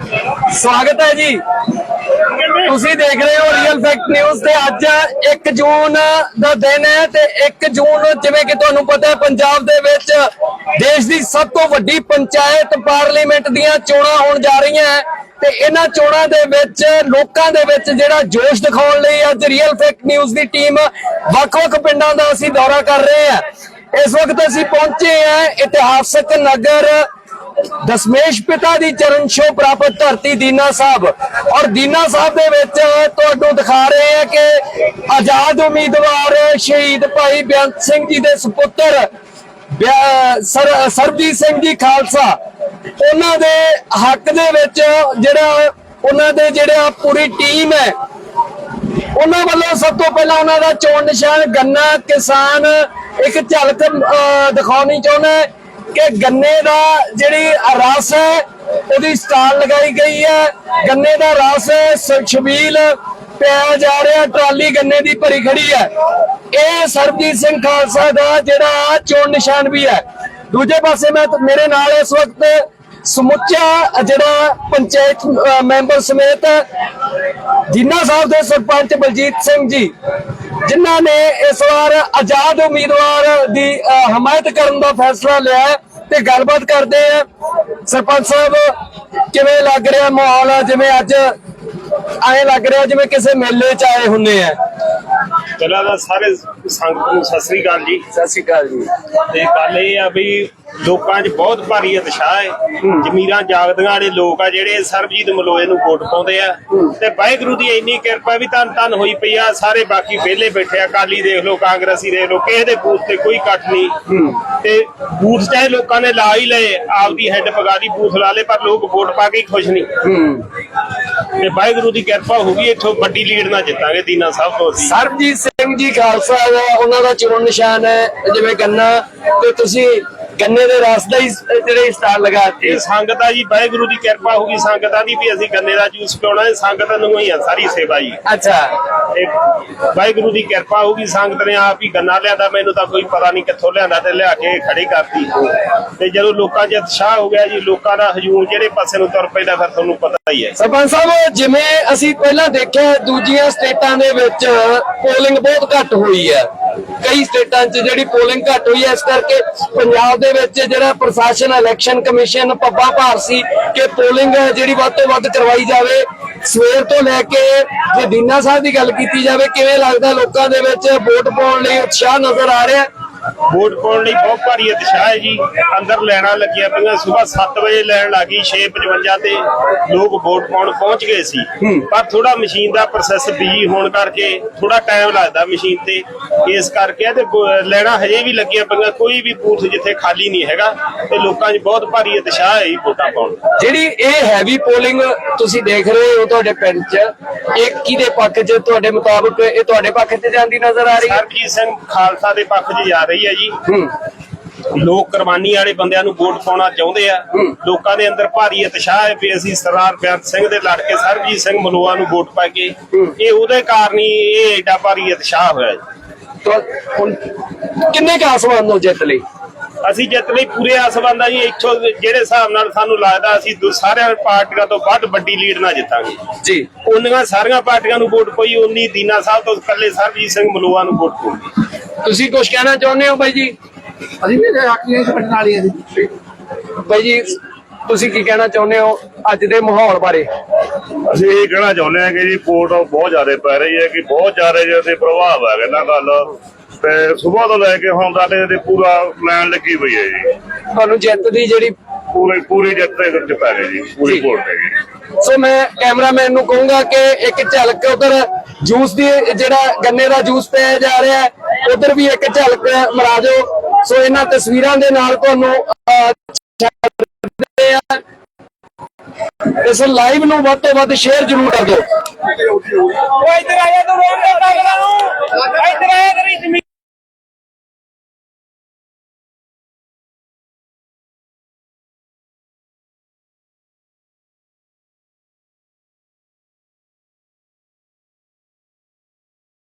ਸਵਾਗਤ ਹੈ ਜੀ। ਤੁਸੀਂ ਦੇਖ ਰਹੇ ਹੋ ਰੀਅਲ ਫੈਕਟ ਨਿਊਜ਼ ਤੇ ਅੱਜ 1 ਜੂਨ ਦਾ ਦਿਨ ਹੈ ਤੇ 1 ਜੂਨ ਜਿਵੇਂ ਕਿ ਤੁਹਾਨੂੰ ਪਤਾ ਹੈ, ਪੰਜਾਬ ਦੇ ਵਿੱਚ ਦੇਸ਼ ਦੀ ਸਭ ਤੋਂ ਵੱਡੀ ਪੰਚਾਇਤ ਪਾਰਲੀਮੈਂਟ ਦੀਆਂ ਚੋਣਾਂ ਹੋਣ ਜਾ ਰਹੀਆਂ ਹੈ ਤੇ ਇਹਨਾਂ ਚੋਣਾਂ ਦੇ ਵਿੱਚ ਲੋਕਾਂ ਦੇ ਵਿੱਚ ਜਿਹੜਾ ਜੋਸ਼ ਦਿਖਾਉਣ ਲਈ ਅੱਜ ਰੀਅਲ ਫੈਕਟ ਨਿਊਜ਼ ਦੀ ਟੀਮ ਵੱਖ-ਵੱਖ ਪਿੰਡਾਂ ਦਾ ਅਸੀਂ ਦੌਰਾ ਕਰ ਰਹੇ ਹਾਂ। ਇਸ ਵਕਤ ਅਸੀਂ ਪਹੁੰਚੇ ਹਾਂ ਇਤਿਹਾਸਕ ਨਗਰ ਦਸਮੇਸ਼ ਪਿਤਾ ਦੀ ਚਰਨ ਛੋਹ ਪ੍ਰਾਪਤ ਧਰਤੀ ਦੀਨਾ ਸਾਹਿਬ। ਔਰ ਦੀਨਾ ਸਾਹਿਬ ਦੇ ਵਿੱਚ ਤੁਹਾਨੂੰ ਦਿਖਾ ਰਹੇ ਹਾਂ ਕਿ ਆਜ਼ਾਦ ਉਮੀਦਵਾਰ ਸ਼ਹੀਦ ਭਾਈ ਬੇਅੰਤ ਸਿੰਘ ਜੀ ਦੇ ਸੁਪੁੱਤਰ ਸਰਬਜੀਤ ਸਿੰਘ ਜੀ ਖਾਲਸਾ। ਉਹਨਾਂ ਦੇ ਹੱਕ ਦੇ ਵਿੱਚ ਜਿਹੜਾ ਉਹਨਾਂ ਦੇ ਜਿਹੜਾ ਪੂਰੀ ਟੀਮ ਹੈ। ਉਹਨਾਂ ਵੱਲੋਂ ਸਭ ਤੋਂ ਪਹਿਲਾਂ ਉਹਨਾਂ ਦਾ ਚੋਣ ਨਿਸ਼ਾਨ ਗੰਨਾ ਕਿਸਾਨ ਇੱਕ ਝਲਕ ਅਹ, ਦਿਖਾਉਣੀ ਚਾਹੁੰਦਾ ਕਿ ਗੰਨੇ ਦਾ ਜਿਹੜੀ ਰਸ ਹੈ, ਉਹਦੀ ਸਟਾਲ ਲਗਾਈ ਗਈ ਹੈ। ਗੰਨੇ ਦਾ ਰਸ ਛਬੀਲ ਪਿਆ ਜਾ ਰਿਹਾ, ਟਰਾਲੀ ਗੰਨੇ ਦੀ ਭਰੀ ਖੜੀ ਹੈ। ਇਹ ਸਰਬਜੀਤ ਸਿੰਘ ਖਾਲਸਾ ਦਾ ਜਿਹੜਾ ਚੋਣ ਨਿਸ਼ਾਨ ਵੀ ਹੈ। ਦੂਜੇ ਪਾਸੇ ਮੈਂ ਮੇਰੇ ਨਾਲ ਇਸ ਵਕਤ ਸਮੁੱਚਾ ਜਿਹੜਾ ਪੰਚਾਇਤ ਮੈਂਬਰ ਸਮੇਤ ਜਿੰਨਾ ਸਾਹਿਬ ਦੇ ਸਰਪੰਚ ਬਲਜੀਤ ਸਿੰਘ ਜੀ ਜਿਨ੍ਹਾਂ ਨੇ ਇਸ ਵਾਰ ਆਜ਼ਾਦ ਉਮੀਦਵਾਰ ਦੀ ਹਮਾਇਤ ਕਰਨ ਦਾ ਫੈਸਲਾ ਲਿਆ ਤੇ ਗੱਲਬਾਤ ਕਰਦੇ ਆ। ਸਰਪੰਚ ਸਾਹਿਬ, ਕਿਵੇਂ ਲੱਗ ਰਿਹਾ ਮਾਹੌਲ? ਜਿਵੇਂ ਅੱਜ ਐਂ ਲੱਗ ਰਿਹਾ ਜਿਵੇਂ ਕਿਸੇ ਮੇਲੇ 'ਚ ਆਏ ਹੁੰਦੇ ਆ। ਪਹਿਲਾਂ ਤਾਂ ਸਾਰੇ ਸੰਗਤ ਨੂੰ ਸਤਿ ਸ੍ਰੀ ਅਕਾਲ ਜੀ। ਸਤਿ ਸ਼੍ਰੀ ਅਕਾਲ ਜੀ। ਤੇ ਗੱਲ ਇਹ ਆ ਵੀ ਲੋਕਾਂ 'ਚ ਬਹੁਤ ਭਾਰੀ ਉਤਸ਼ਾਹ ਹੈ। ਜ਼ਮੀਰਾਂ ਜਾਗਦੀਆਂ ਵਾਲੇ ਲੋਕ ਆ ਜਿਹੜੇ ਸਰਬਜੀਤ ਮਲੋਏ ਨੂੰ ਵੋਟ ਪਾਉਂਦੇ ਆ। ਤੇ ਵਾਹਿਗੁਰੂ ਦੀ ਇੰਨੀ ਕਿਰਪਾ ਵੀ ਧੰਨ ਧੰਨ ਹੋਈ ਪਈ ਆ। ਸਾਰੇ ਬਾਕੀ ਵਿਹਲੇ ਬੈਠੇ ਆ। ਕਾਲੀ ਦੇਖ ਲਓ ਕਾਂਗਰਸੀ ਦੇਖ ਲਓ ਕਿਸੇ ਦੇ ਬੂਥ ਤੇ ਕੋਈ ਕੱਟ ਨਹੀਂ। ਤੇ ਬੂਥ ਚਾਹੇ ਲੋਕਾਂ ਨੇ ਲਾ ਹੀ ਲਏ ਆਪਦੀ ਹੈੱਡ ਪਗਾ ਦੀ ਬੂਥ ਲਾ ਲੇ ਪਰ ਲੋਕ ਵੋਟ ਪਾ ਕੇ ਖੁਸ਼ ਨਹੀਂ। ਤੇ ਵਾਹਿਗੁਰੂ ਦੀ ਕਿਰਪਾ ਹੋ ਗਈ, ਇੱਥੋਂ ਵੱਡੀ ਲੀਡ ਨਾਲ ਜਿੱਤਾਂਗੇ ਦੀਨਾ ਸਾਹਿਬ ਤੋਂ ਅਸੀਂ। ਸਰਬਜੀਤ ਸਿੰਘ ਜੀ ਖਾਲਸਾ ਦਾ ਉਹਨਾਂ ਦਾ ਚੋਣ ਨਿਸ਼ਾਨ ਹੈ, ਜਿਵੇਂ ਗੰਨਾ, ਤੇ ਤੁਸੀਂ ਗੰਨੇ ਦੇ ਰਸ ਦਾ ਹੀ ਜਿਹੜੇ ਸਟਾਲ ਲਗਾਤੇ ਇਹ ਸੰਗਤ ਆ ਜੀ ਵਾਹਿਗੁਰੂ ਦੀ ਕਿਰਪਾ ਹੋ ਗਈ ਸੰਗਤਾਂ ਦੀ ਵੀ ਅਸੀਂ ਗੰਨੇ ਦਾ ਜੂਸ ਪਿਉਣਾ ਹੈ ਸੰਗਤ ਨੂੰ ਹੀ ਆ ਸਾਰੀ ਸੇਵਾ ਜੀ। ਅੱਛਾ। ਇਹ ਵਾਹਿਗੁਰੂ ਦੀ ਕਿਰਪਾ ਹੋ ਗਈ ਸੰਗਤ ਨੇ ਆਪ ਹੀ ਗੰਨਾ ਲਿਆਂਦਾ ਮੈਨੂੰ ਤਾਂ ਕੋਈ ਪਤਾ ਨਹੀਂ ਕਿੱਥੋਂ ਲਿਆਂਦਾ ਤੇ ਲਿਆ ਕੇ ਖੜੀ ਕਰਤੀ। ਤੇ ਜਦੋਂ ਲੋਕਾਂ 'ਚ ਉਤਸ਼ਾਹ ਹੋ ਗਿਆ ਜੀ ਲੋਕਾਂ ਦਾ ਹਜੂਮ ਜਿਹੜੇ ਪਾਸੇ ਨੂੰ ਤੁਰ ਪੈਂਦਾ ਫਿਰ ਤੁਹਾਨੂੰ ਪਤਾ ਹੀ ਹੈ। ਸਰਪੰਚ ਸਾਹਿਬ ਜਿਵੇਂ ਅਸੀਂ ਪਹਿਲਾਂ ਦੇਖਿਆ ਦੂਜੀਆਂ ਸਟੇਟਾਂ ਦੇ ਵਿੱਚ ਪੋਲਿੰਗ ਬਹੁਤ ਘੱਟ ਹੋਈ ਹੈ। ਕਈ ਸਟੇਟਾਂ 'ਚ ਜਿਹੜੀ ਪੋਲਿੰਗ ਘੱਟ ਹੋਈ ਹੈ, ਇਸ ਕਰਕੇ ਪੰਜਾਬ ਦੇ ਵਿੱਚ ਜਿਹੜਾ ਪ੍ਰਸ਼ਾਸਨ ਇਲੈਕਸ਼ਨ ਕਮਿਸ਼ਨ ਪੱਬਾ ਭਾਰ ਸੀ ਕਿ ਪੋਲਿੰਗ ਜਿਹੜੀ ਵੱਧ ਤੋਂ ਵੱਧ ਕਰਵਾਈ ਜਾਵੇ। ਸਵੇਰ ਤੋਂ ਲੈ ਕੇ ਜੇ ਦੀਨਾ ਸਾਹਿਬ ਦੀ ਗੱਲ ਕੀਤੀ ਜਾਵੇ, ਕਿਵੇਂ ਲੱਗਦਾ ਲੋਕਾਂ ਦੇ ਵਿੱਚ ਵੋਟ ਪਾਉਣ ਲਈ ਉਤਸ਼ਾਹ ਨਜ਼ਰ ਆ ਰਿਹਾ? ਵੋਟ ਪਾਉਣ ਲਈ ਬਹੁਤ ਭਾਰੀ ਉਤਸ਼ਾਹ ਹੈ ਜੀ। ਅੰਦਰ ਲੈਣਾ ਲੱਗਿਆ ਪਈਆਂ। ਸਵੇਰ 7 ਵਜੇ ਲੈਣ ਲੱਗੀ 6:55 ਤੇ ਲੋਕ ਵੋਟ ਪਾਉਣ ਪਹੁੰਚ ਗਏ ਸੀ। ਪਰ ਥੋੜਾ ਮਸ਼ੀਨ ਦਾ ਪ੍ਰੋਸੈਸ ਬਿਜ਼ੀ ਹੋਣ ਕਰਕੇ ਥੋੜਾ ਟਾਈਮ ਲੱਗਦਾ ਮਸ਼ੀਨ ਤੇ। ਇਸ ਕਰਕੇ ਤੇ ਲੈਣਾ ਹਜੇ ਵੀ ਲੱਗਿਆ ਪਈਆਂ। ਕੋਈ ਵੀ ਬੂਥ ਜਿੱਥੇ ਖਾਲੀ ਨਹੀਂ ਹੈਗਾ ਤੇ ਲੋਕਾਂ 'ਚ ਬਹੁਤ ਭਾਰੀ ਉਤਸ਼ਾਹ ਹੈ ਜੀ ਵੋਟਾਂ ਪਾਉਣ। ਜਿਹੜੀ ਇਹ ਹੈਵੀ ਪੋਲਿੰਗ ਤੁਸੀਂ ਦੇਖ ਰਹੇ ਹੋ ਤੁਹਾਡੇ ਪਿੰਡ 'ਚ ਇਹ ਕਿਹਦੇ ਪੱਖ 'ਚ ਤੁਹਾਡੇ ਮੁਤਾਬਕ ਇਹ ਤੁਹਾਡੇ ਪੱਖ 'ਚ ਜਾਂਦੀ ਨਜ਼ਰ ਆ ਰਹੀ ਹੈ? ਸਰਬਜੀਤ ਸਿੰਘ ਖਾਲਸਾ ਦੇ ਪੱਖ 'ਚ ਜਾ ਰਹੀ ਹੈ ਜੀ। ਲੋਕ ਕੁਰਬਾਨੀ ਵਾਲੇ ਬੰਦਿਆਂ ਨੂੰ ਵੋਟ ਪਾਉਣਾ ਚਾਹੁੰਦੇ ਆ। ਲੋਕਾਂ ਦੇ ਅੰਦਰ ਭਾਰੀ ਉਤਸ਼ਾਹ ਹੈ ਵੀ ਅਸੀਂ ਸਰਦਾਰ ਬੇਅੰਤ ਸਿੰਘ ਦੇ ਲੜ ਕੇ ਸਰਬਜੀਤ ਸਿੰਘ ਮਲੋਆ ਨੂੰ ਵੋਟ ਪਾ ਕੇ ਇਹ ਉਹਦੇ ਕਾਰਨ ਹੀ ਇਹ ਏਡਾ ਭਾਰੀ ਉਤਸ਼ਾਹ ਹੋਇਆ ਜੀ। ਕਿੰਨੇ ਕੁ ਆਸਮਾਨ ਨੂੰ ਜਿੱਤ ਲਈ? ਅਸੀਂ ਜਿੱਤ ਲਈ ਪੂਰੇ ਆਸਵੰਦਾ ਜੀ ਇੱਥੋਂ ਜਿਹੜੇ ਹਿਸਾਬ ਨਾਲ ਸਾਨੂੰ ਲੱਗਦਾ ਅਸੀਂ ਦੂ- ਸਾਰਿਆਂ ਪਾਰਟੀਆਂ ਤੋਂ ਵੱਧ ਵੱਡੀ ਲੀਡ ਨਾਲ ਜਿੱਤਾਂਗੇ। ਜੀ। ਉਹਨੀਆਂ ਸਾਰੀਆਂ ਪਾਰਟੀਆਂ ਨੂੰ ਵੋਟ ਪਈ ਉਨੀ ਦੀਨਾ ਸਾਹਿਬ ਤੋਂ ਇਕੱਲੇ ਸਰਬਜੀਤ ਸਿੰਘ ਮਲੋਆ ਨੂੰ ਵੋਟ ਪਊਗੀ। ਤੁਸੀਂ ਕੁਝ ਕਹਿਣਾ ਚਾਹੁੰਦੇ ਹੋ ਬਾਈ ਜੀ? ਅਸੀਂ ਵੀ ਇਹ ਆਖੀਆਂ ਸੀ ਪਟਨ ਵਾਲੀਆਂ ਦੀ ਬਾਈ ਜੀ ਤੁਸੀਂ ਕੀ ਕਹਿਣਾ ਚਾਹੁੰਦੇ ਹੋ ਅੱਜ ਦੇ ਮਾਹੌਲ ਬਾਰੇ? ਅਸੀਂ ਇਹ ਕਹਿਣਾ ਚਾਹੁੰਦੇ ਹਾਂ ਕਿ ਜੀ ਕੋਰਟ ਬਹੁਤ ਜ਼ਿਆਦਾ ਪੈ ਰਹੀ ਹੈ ਕਿ ਬਹੁਤ ਜ਼ਿਆਦਾ ਜਿਹਦੇ ਪ੍ਰਭਾਵ ਹੈ ਇਹਨਾਂ ਗੱਲ ਤੇ ਸਵੇਰ ਤੋਂ ਲੈ ਕੇ ਹੁਣ ਤੱਕ ਇਹਦੇ ਪੂਰਾ ਲਾਈਨ ਲੱਗੀ ਹੋਈ ਹੈ ਜੀ। ਤੁਹਾਨੂੰ ਜਿੱਤ ਦੀ ਜਿਹੜੀ ਪੂਰੀ ਪੂਰੀ ਜਿੱਤ ਦੇ ਵਿੱਚ ਪੈ ਗਏ ਜੀ ਪੂਰੀ ਕੋਰਟ ਹੈ ਜੀ ਸੋ ਮੈਂ ਕੈਮਰਾਮੈਨ ਨੂੰ ਕਹੂੰਗਾ ਕਿ ਇੱਕ ਝਲਕ ਉਧਰ ਜੂਸ ਦੀ ਜਿਹੜਾ ਗੰਨੇ ਦਾ ਜੂਸ ਪਿਆ ਜਾ ਰਿਹਾ ਹੈ ਉਧਰ ਵੀ ਇੱਕ ਝਲਕ ਮਰਾ ਦਿਓ। ਸੋ ਇਹਨਾਂ ਤਸਵੀਰਾਂ ਦੇ ਨਾਲ ਤੁਹਾਨੂੰ ਛੱਡਦੇ ਆ। ਇਸ ਲਾਈਵ ਨੂੰ ਵੱਧ ਤੋਂ ਵੱਧ ਸ਼ੇਅਰ ਜ਼ਰੂਰ ਕਰ ਦਿਓ।